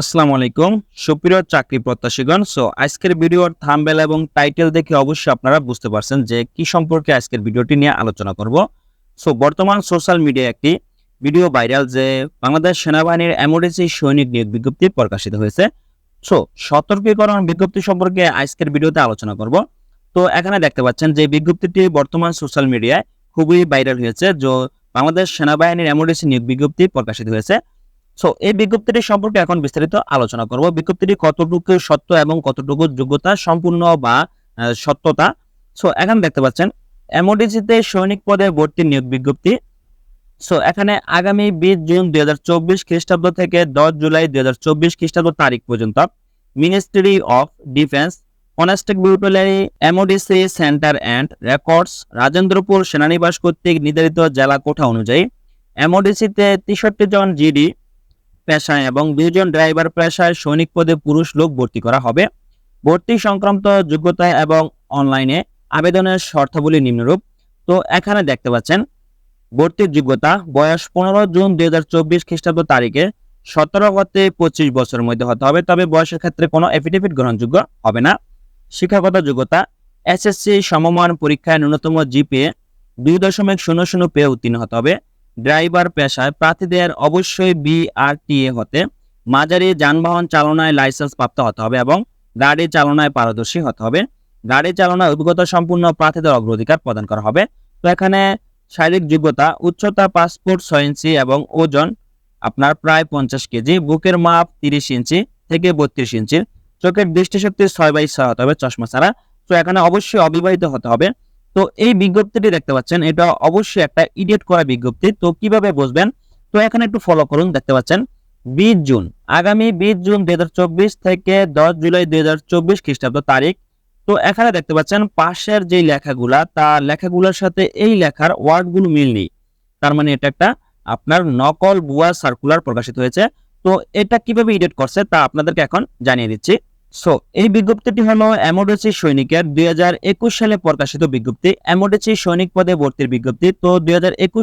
আসসালামু আলাইকুম। সুপ্রিয় চাকরি প্রত্যাশীগণ সো আজকের ভিডিওর থাম্বেল এবং টাইটেল দেখে অবশ্যই আপনারা বুঝতে পারছেন যে কি সম্পর্কে আজকের ভিডিওটি নিয়ে আলোচনা করব। সো বর্তমান সোশ্যাল মিডিয়ায় একটি ভিডিও ভাইরাল যে বাংলাদেশ সেনাবাহিনীর এমার্জেন্সি সৈনিক নিয়োগ বিজ্ঞপ্তি প্রকাশিত হয়েছে। সো সতর্কীকরণ বিজ্ঞপ্তি সম্পর্কে আজকের ভিডিওতে আলোচনা করব। তো এখানে দেখতে পাচ্ছেন যে বিজ্ঞপ্তিটি বর্তমান সোশ্যাল মিডিয়ায় খুবই ভাইরাল হয়েছে, যে বাংলাদেশ সেনাবাহিনীর এমার্জেন্সি নিয়োগ বিজ্ঞপ্তি প্রকাশিত হয়েছে। সো এই বিজ্ঞপ্তিটি সম্পর্কে এখন বিস্তারিত আলোচনা করব। বিজ্ঞপ্তিটি কতটুকু সত্য এবং কতটুকু যোগ্যতা, সম্পূর্ণ বা সত্যতা? সো এখানে দেখতে পাচ্ছেন, এমওডিসিতে সৈনিক পদে ভর্তি নিয়োগ বিজ্ঞপ্তি। সো এখানে আগামী বিশ জুন দুই হাজার চব্বিশ খ্রিস্টাব্দ থেকে দশ জুলাই দুই হাজার চব্বিশ খ্রিস্টাব্দ তারিখ পর্যন্ত ministry of defence constable MODC centre and records Rajendrapur সেনানিবাস কর্তৃক নির্ধারিত জেলা কোঠা অনুযায়ী এমওডিসিতে তেষট্টি জন জিডি পেশায় এবং দুইজন ড্রাইভার পেশায় সৈনিক পদে পুরুষ লোক ভর্তি করা হবে। ভর্তি সংক্রান্ত যোগ্যতা এবং অনলাইনে আবেদনের শর্তাবলী নিম্নরূপ। তো এখানে দেখতে পাচ্ছেন, ভর্তির যোগ্যতা বয়স পনেরো জুন দুই হাজার চব্বিশ খ্রিস্টাব্দ তারিখে সতেরো হতে পঁচিশ বছরের মধ্যে হতে হবে। তবে বয়সের ক্ষেত্রে কোনো এফিডেভিট গ্রহণযোগ্য হবে না। শিক্ষাগত যোগ্যতা, এসএসসি সমমান পরীক্ষায় ন্যূনতম জিপিএ দুই দশমিক শূন্য শূন্য পেয়ে উত্তীর্ণ হতে হবে। ড্রাইভার পেশায় প্রার্থীদের অবশ্যই বিআরটিএ হতে, মাঝারি যানবাহন চালনায় লাইসেন্স প্রাপ্ত হতে হবে এবং গাড়ি চালনায় পারদর্শী হতে হবে। গাড়ি চালনায় অভিজ্ঞতা সম্পূর্ণ প্রার্থীদের অগ্রাধিকার প্রদান করা হবে। তো এখানে শারীরিক যোগ্যতা, উচ্চতা পাসপোর্ট ছয় ইঞ্চি এবং ওজন আপনার প্রায় পঞ্চাশ কেজি, বুকের মাপ তিরিশ ইঞ্চি থেকে বত্রিশ ইঞ্চি, চোখের দৃষ্টিশক্তি ছয় বাই ছয় হতে হবে চশমা ছাড়া। তো এখানে অবশ্যই অবিবাহিত হতে হবে। তো এই বিজ্ঞপ্তিটি দেখতে পাচ্ছেন, এটা অবশ্যই একটা ইডিয়েট করা বিজ্ঞপ্তি। তো কীভাবে বুঝবেন? তো এখানে একটু ফলো করুন, দেখতে পাচ্ছেন, বিশ জুন, আগামী বিশ জুন দুই থেকে দশ জুলাই দুই হাজার চব্বিশ খ্রিস্টাব্দ তারিখ। তো এখানে দেখতে পাচ্ছেন, পাশের যে লেখাগুলা, তার লেখাগুলোর সাথে এই লেখার ওয়ার্ডগুলো মিল নেই। তার মানে এটা একটা আপনার নকল বুয়া সার্কুলার প্রকাশিত হয়েছে। তো এটা কীভাবে ইডিট করছে তা আপনাদেরকে এখন জানিয়ে দিচ্ছি। সো এই বিজ্ঞপ্তিটি হলো এমওডিসি সৈনিকের দুই সালে প্রকাশিত বিজ্ঞপ্তি। এমওডিসি সৈনিক পদে ভর্তির বিজ্ঞপ্তি। তো, দুই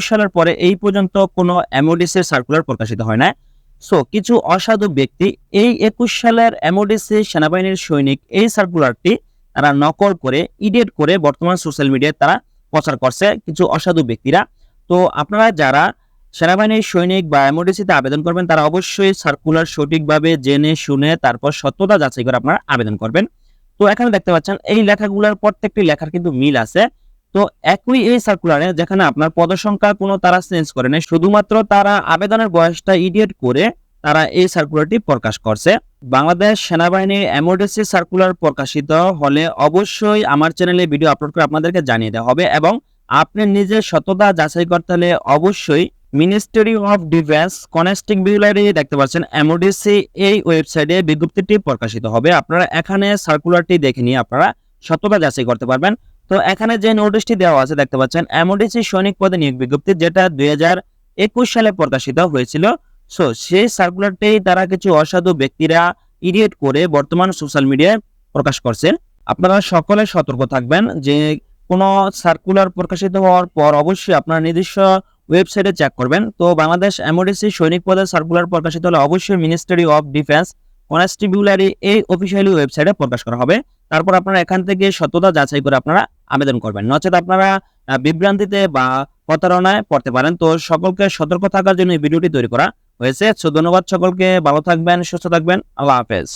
সালের পরে এই পর্যন্ত কোনো এমওডিসির সার্কুলার প্রকাশিত হয় না সো কিছু অসাধু ব্যক্তি এই একুশ সালের এমওডিসি সেনাবাহিনীর সৈনিক এই সার্কুলারটি তারা নকল করে ইডিট করে বর্তমান সোশ্যাল মিডিয়ায় তারা প্রচার করছে। কিছু অসাধু ব্যক্তিরা। তো, আপনারা যারা সেনাবাহিনীর সৈনিক বা এমওডিসিতে আবেদন করবেন, তারা অবশ্যই সার্কুলার সঠিকভাবে জেনে শুনে তারপর সত্যতা যাচাই করে আপনারা আবেদন করবেন। তো এখানে দেখতে পাচ্ছেন, এই লেখাগুলোর প্রত্যেকটি লেখার কিন্তু মিল আছে। তো একই এই সার্কুলারে যেখানে আপনার পদসংখ্যা কোনো তারা চেঞ্জ করে নাই, শুধুমাত্র তারা আবেদনের বয়সটা ইডিয়েট করে তারা এই সার্কুলারটি প্রকাশ করছে। বাংলাদেশ সেনাবাহিনীর এমওডিসি সার্কুলার প্রকাশিত হলে অবশ্যই আমার চ্যানেলে ভিডিও আপলোড করে আপনাদেরকে জানিয়ে দেওয়া হবে এবং আপনি নিজের সততা যাচাই করতে হলে অবশ্যই মিনিস্ট্রি অফ ডিফেন্স কনস্টেবল দেখতে পাচ্ছেন এমওডিসি এই ওয়েবসাইটে বিজ্ঞপ্তিটি প্রকাশিত হবে। আপনারা এখানে সার্কুলারটি দেখে নিয়ে আপনারা সত্যতা যাচাই করতে পারবেন। তো এখানে যে নোটিশটি দেওয়া আছে, দেখতে পাচ্ছেন এমওডিসি সৈনিক পদে নিয়োগ বিজ্ঞপ্তি, যেটা দুই সালে প্রকাশিত হয়েছিল। সো সেই সার্কুলারটি তারা কিছু অসাধু ব্যক্তিরা ইডিয়েট করে বর্তমান সোশ্যাল মিডিয়ায় প্রকাশ করছেন। আপনারা সকলে সতর্ক থাকবেন যে কোনো সার্কুলার প্রকাশিত হওয়ার পর অবশ্যই আপনার নিজস্ব ওয়েবসাইটে চেক করবেন। তো বাংলাদেশ এমওডিসি সৈনিক পদের সার্কুলার প্রকাশিত হলে অবশ্যই মিনিস্ট্রি অফ ডিফেন্স কনস্টিবিউলারি এই অফিসিয়ালি ওয়েবসাইটে প্রকাশ করা হবে। তারপর আপনারা এখান থেকে সত্যতা যাচাই করে আপনারা আবেদন করবেন। নচেত আপনারা বিভ্রান্তিতে বা প্রতারণায় পড়তে পারেন। তো সকলকে সতর্ক থাকার জন্য এই ভিডিওটি তৈরি করা হয়েছে। সো ধন্যবাদ সকলকে। ভালো থাকবেন, সুস্থ থাকবেন। আল্লাহ হাফেজ।